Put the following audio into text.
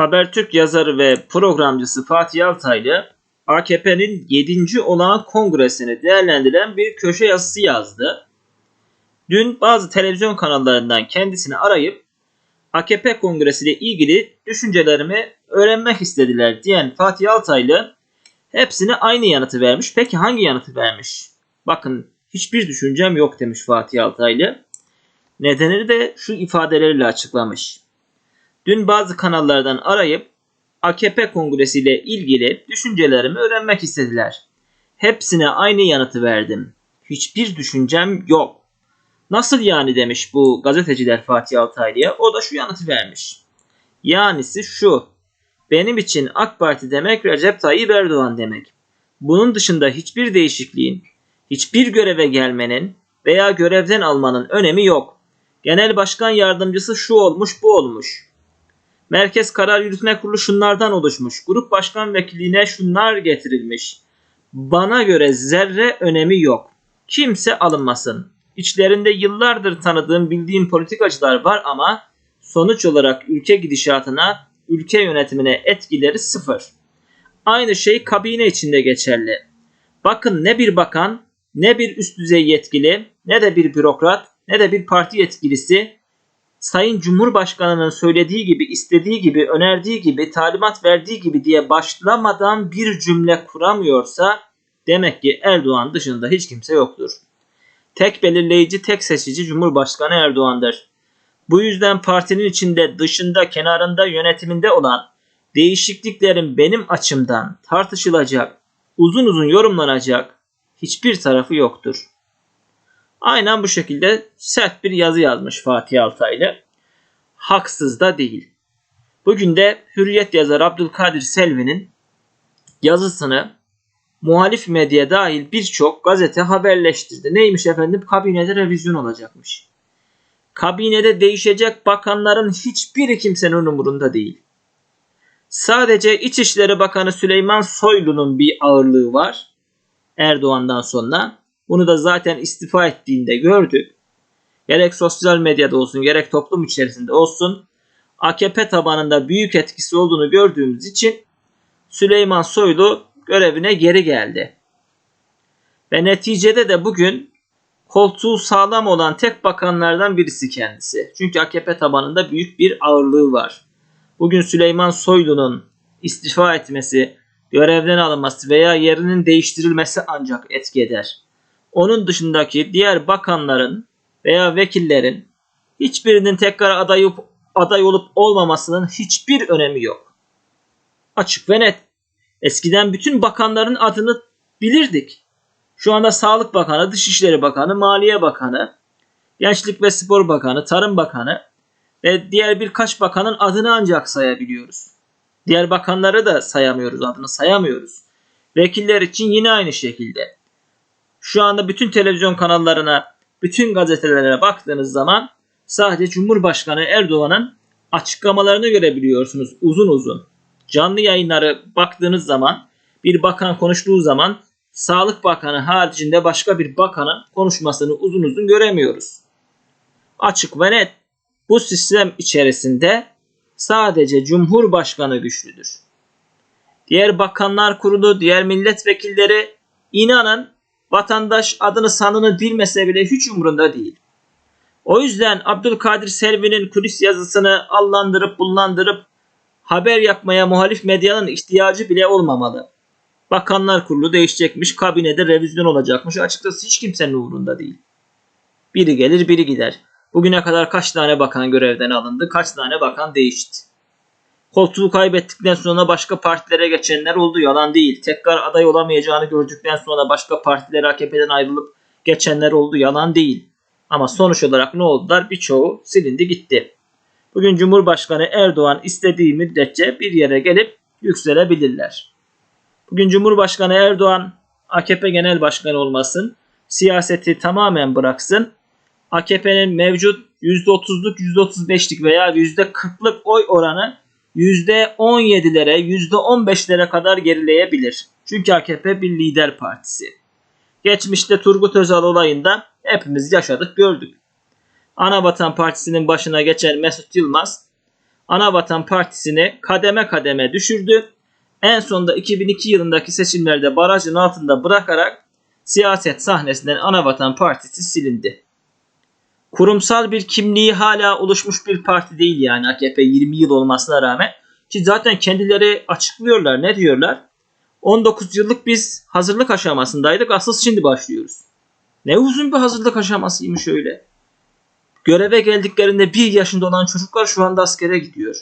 Habertürk yazarı ve programcısı Fatih Altaylı AKP'nin 7. olağan kongresini değerlendiren bir köşe yazısı yazdı. Dün bazı televizyon kanallarından kendisini arayıp AKP kongresiyle ilgili düşüncelerimi öğrenmek istediler diyen Fatih Altaylı hepsine aynı yanıtı vermiş. Peki hangi yanıtı vermiş? Bakın hiçbir düşüncem yok demiş Fatih Altaylı. Nedenini de şu ifadeleriyle açıklamış. Dün bazı kanallardan arayıp AKP kongresiyle ilgili düşüncelerimi öğrenmek istediler. Hepsine aynı yanıtı verdim. Hiçbir düşüncem yok. Nasıl yani demiş bu gazeteciler Fatih Altaylı'ya. O da şu yanıtı vermiş. Yanisi şu. Benim için AK Parti demek Recep Tayyip Erdoğan demek. Bunun dışında hiçbir değişikliğin, hiçbir göreve gelmenin veya görevden almanın önemi yok. Genel başkan yardımcısı şu olmuş bu olmuş. Merkez Karar Yürütme Kurulu şunlardan oluşmuş. Grup başkan vekilliğine şunlar getirilmiş. Bana göre zerre önemi yok. Kimse alınmasın. İçlerinde yıllardır tanıdığım bildiğim politikacılar var ama sonuç olarak ülke gidişatına, ülke yönetimine etkileri sıfır. Aynı şey kabine içinde geçerli. Bakın ne bir bakan, ne bir üst düzey yetkili, ne de bir bürokrat, ne de bir parti yetkilisi Sayın Cumhurbaşkanı'nın söylediği gibi, istediği gibi, önerdiği gibi, talimat verdiği gibi diye başlamadan bir cümle kuramıyorsa demek ki Erdoğan dışında hiç kimse yoktur. Tek belirleyici, tek seçici Cumhurbaşkanı Erdoğan'dır. Bu yüzden partinin içinde, dışında, kenarında, yönetiminde olan değişikliklerin benim açımdan tartışılacak, uzun uzun yorumlanacak hiçbir tarafı yoktur. Aynen bu şekilde sert bir yazı yazmış Fatih Altaylı. Haksız da değil. Bugün de Hürriyet yazarı Abdülkadir Selvi'nin yazısını muhalif medya dahil birçok gazete haberleştirdi. Neymiş efendim? Kabinede revizyon olacakmış. Kabinede değişecek bakanların hiçbiri kimsenin umurunda değil. Sadece İçişleri Bakanı Süleyman Soylu'nun bir ağırlığı var. Erdoğan'dan sonra. Bunu da zaten istifa ettiğinde gördük. Gerek sosyal medyada olsun gerek toplum içerisinde olsun AKP tabanında büyük etkisi olduğunu gördüğümüz için Süleyman Soylu görevine geri geldi. Ve neticede de bugün koltuğu sağlam olan tek bakanlardan birisi kendisi. Çünkü AKP tabanında büyük bir ağırlığı var. Bugün Süleyman Soylu'nun istifa etmesi, görevden alınması veya yerinin değiştirilmesi ancak etki eder. Onun dışındaki diğer bakanların veya vekillerin hiçbirinin tekrar aday, aday olup olmamasının hiçbir önemi yok. Açık ve net. Eskiden bütün bakanların adını bilirdik. Şu anda Sağlık Bakanı, Dışişleri Bakanı, Maliye Bakanı, Gençlik ve Spor Bakanı, Tarım Bakanı ve diğer birkaç bakanın adını ancak sayabiliyoruz. Diğer bakanları da sayamıyoruz, adını sayamıyoruz. Vekiller için yine aynı şekilde. Şu anda bütün televizyon kanallarına, bütün gazetelere baktığınız zaman sadece Cumhurbaşkanı Erdoğan'ın açıklamalarını görebiliyorsunuz uzun uzun. Canlı yayınları baktığınız zaman bir bakan konuştuğu zaman Sağlık Bakanı haricinde başka bir bakanın konuşmasını uzun uzun göremiyoruz. Açık ve net bu sistem içerisinde sadece Cumhurbaşkanı güçlüdür. Diğer bakanlar kurulu, diğer milletvekilleri inanın vatandaş adını sanını bilmese bile hiç umurunda değil. O yüzden Abdülkadir Selvi'nin kulis yazısını allandırıp bullandırıp haber yapmaya muhalif medyanın ihtiyacı bile olmamalı. Bakanlar kurulu değişecekmiş, kabinede revizyon olacakmış. Açıkçası hiç kimsenin umurunda değil. Biri gelir, biri gider. Bugüne kadar kaç tane bakan görevden alındı, kaç tane bakan değişti. Koltuğu kaybettikten sonra başka partilere geçenler oldu. Yalan değil. Tekrar aday olamayacağını gördükten sonra başka partilere AKP'den ayrılıp geçenler oldu. Yalan değil. Ama sonuç olarak ne oldular? Birçoğu silindi gitti. Bugün Cumhurbaşkanı Erdoğan istediği müddetçe bir yere gelip yükselebilirler. Bugün Cumhurbaşkanı Erdoğan AKP Genel Başkanı olmasın, siyaseti tamamen bıraksın, AKP'nin mevcut %30'luk, %35'lik veya %40'lık oy oranı %17'lere, %15'lere kadar gerileyebilir. Çünkü AKP bir lider partisi. Geçmişte Turgut Özal olayında hepimiz yaşadık gördük. Anavatan Partisi'nin başına geçen Mesut Yılmaz Anavatan Partisi'ni kademe kademe düşürdü. En sonunda 2002 yılındaki seçimlerde barajın altında bırakarak siyaset sahnesinden Anavatan Partisi silindi. Kurumsal bir kimliği hala oluşmuş bir parti değil yani AKP 20 yıl olmasına rağmen. Ki zaten kendileri açıklıyorlar ne diyorlar? 19 yıllık biz hazırlık aşamasındaydık asıl şimdi başlıyoruz. Ne uzun bir hazırlık aşamasıymış öyle. Göreve geldiklerinde bir yaşında olan çocuklar şu anda askere gidiyor.